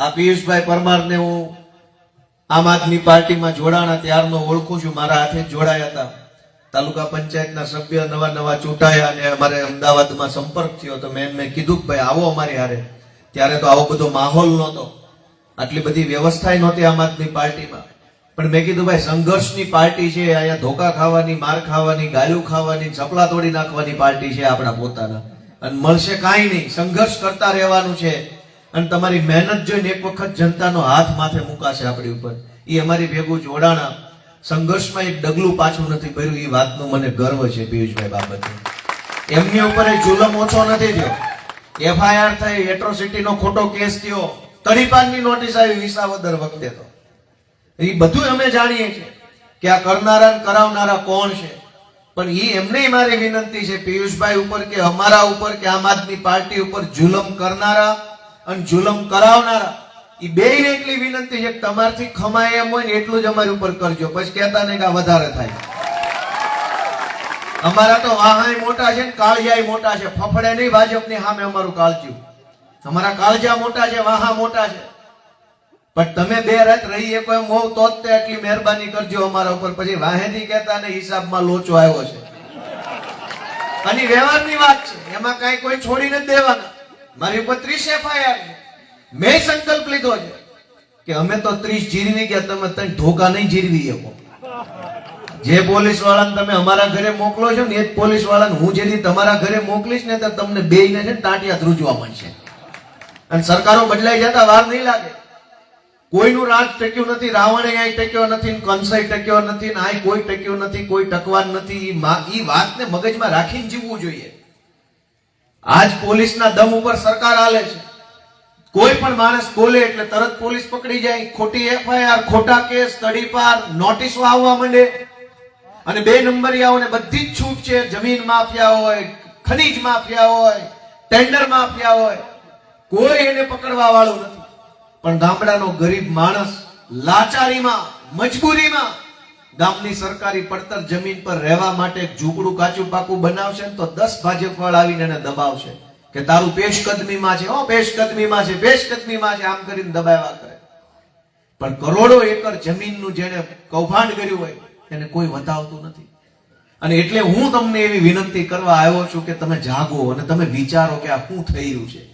આ પિયુષભાઈ પરમારને હું આમ આદમી પાર્ટીમાં જોડાણા ત્યારનો ઓળખું છું. મારા હાથે જોડાયા હતા. તાલુકા પંચાયતના સભ્ય નવા નવા ચૂંટાયા અને અમારે અમદાવાદમાં સંપર્ક થયો તો મેં મેં કીધું કે ભાઈ આવો અમારી હારે. ત્યારે તો આવો બધો માહોલ નહોતો. આટલી બધી વ્યવસ્થા નહોતી આમ આદમી પાર્ટીમાં. પણ મેં કીધું, ભાઈ, સંઘર્ષની પાર્ટી છે. અહીંયા ધોકા ખાવાની, માર ખાવાની, ગાયું ખાવાની, ચપલા તોડી નાખવાની પાર્ટી છે આપણા પોતાના. અને મળશે કાંઈ નહીં. સંઘર્ષ કરતા રહેવાનું છે. અને તમારી મહેનત જોઈને એક વખત જનતાનો હાથ માથે મુકાશે આપણી ઉપર. એ અમારી ભેગું જોડાણા સંઘર્ષમાં એક ડગલું પાછું નથી ભર્યું. એ વાતનો મને ગર્વ છે પિયુષભાઈ બાબતે. એમની ઉપર એ જુલમ ઓછો નથી થયો. એફઆઈઆર થઈ એટ્રોસિટી નો ખોટો કેસ થયો. તરીપાનની નોટિસ આવી, વિસાવદર વખતે તો. એ બધું અમે જાણીએ છીએ કે આ કરનારા કરાવનારા કોણ છે. પણ એ એમને મારી વિનંતી છે પિયુષભાઈ ઉપર કે અમારા ઉપર કે આમ આદમી પાર્ટી ઉપર જુલમ કરનારા અને જુલમ કરાવનારા એ બે એટલી વિનંતી છે તમારથી ખમાય એમ હોય ને એટલું જ અમારી ઉપર કરજો. પછી કહેતા નહીં કે વધારે થાય. અમારા તો વાહાય મોટા છે ને કાળજાય મોટા છે. ફફડે નહીં ભાજપની સામે અમારું કાળજ્યું અમારા કાળજા મોટા છે, વાહા મોટા છે. પણ તમે બે રાત રહી કોઈ એમ હોવ તો જ તે એટલી મહેરબાની કરજો અમારા ઉપર. પછી વાહેથી કહેતા ને હિસાબમાં લોચો આવ્યો છે. અને વ્યવહારની વાત છે. એમાં કાંઈ કોઈ છોડી નથી દેવાના. મારી ઉપર ત્રીસ એફઆઈઆર છે. મેં સંકલ્પ લીધો છે કે અમે તો ત્રીસ જીરવી ગયા, તમે ત્રણ ધોકા નહીં જીરવી શકો. જે પોલીસ વાળાને તમે અમારા ઘરે મોકલો છો ને એ જ પોલીસ વાળાને હું જેથી તમારા ઘરે મોકલીશ ને તો તમને બે ને છે તાંટિયા ધ્રુજવા મળશે. અને સરકારો બદલાઈ જતા વાર નહીં લાગે. કોઈનું રાજ ટક્યું નથી, રાવણે આય ટક્યો નથી, ને કંસાઈ ટક્યો નથી, ને અહીં કોઈ ટક્યું નથી, કોઈ ટકવાન નથી એ વાતને મગજમાં રાખીને જીવવું જોઈએ. આજ પોલીસના દમ ઉપર સરકાર હાલે છે. કોઈ પણ માણસ બોલે એટલે તરત પોલીસ પકડી જાય. ખોટી એફઆઈઆર, ખોટા કેસ, તડીપાર, નોટિસો આવવા માંડે. અને બે નંબરિયાઓને બધી જ છૂટ છે. જમીન માફિયા હોય, ખનીજ માફિયા હોય, ટેન્ડર માફિયા હોય. કોઈ એને પકડવા વાળું નથી. પણ ગામડાનો ગરીબ માણસ લાચારીમાં, મજબૂરીમાં ગામની સરકારી પડતર જમીન પર રહેવા માટે ઝૂંપડું કાચું પાકું બનાવશે તો દસ ભાજપ વાળા આવીને એને દબાવશે. કે તારું પેશકદમીમાં છે, હો, પેશકદમીમાં છે પેશકદમીમાં છે, આમ કરીને દબાવ્યા કરે. પણ કરોડો એકર જમીનનું જેને કૌભાંડ કર્યું હોય, એને કોઈ વતાવતું નથી. અને એટલે હું તમને એવી વિનંતી કરવા આવ્યો છું કે તમે જાગો અને તમે વિચારો કે આ શું થઈ રહ્યું છે.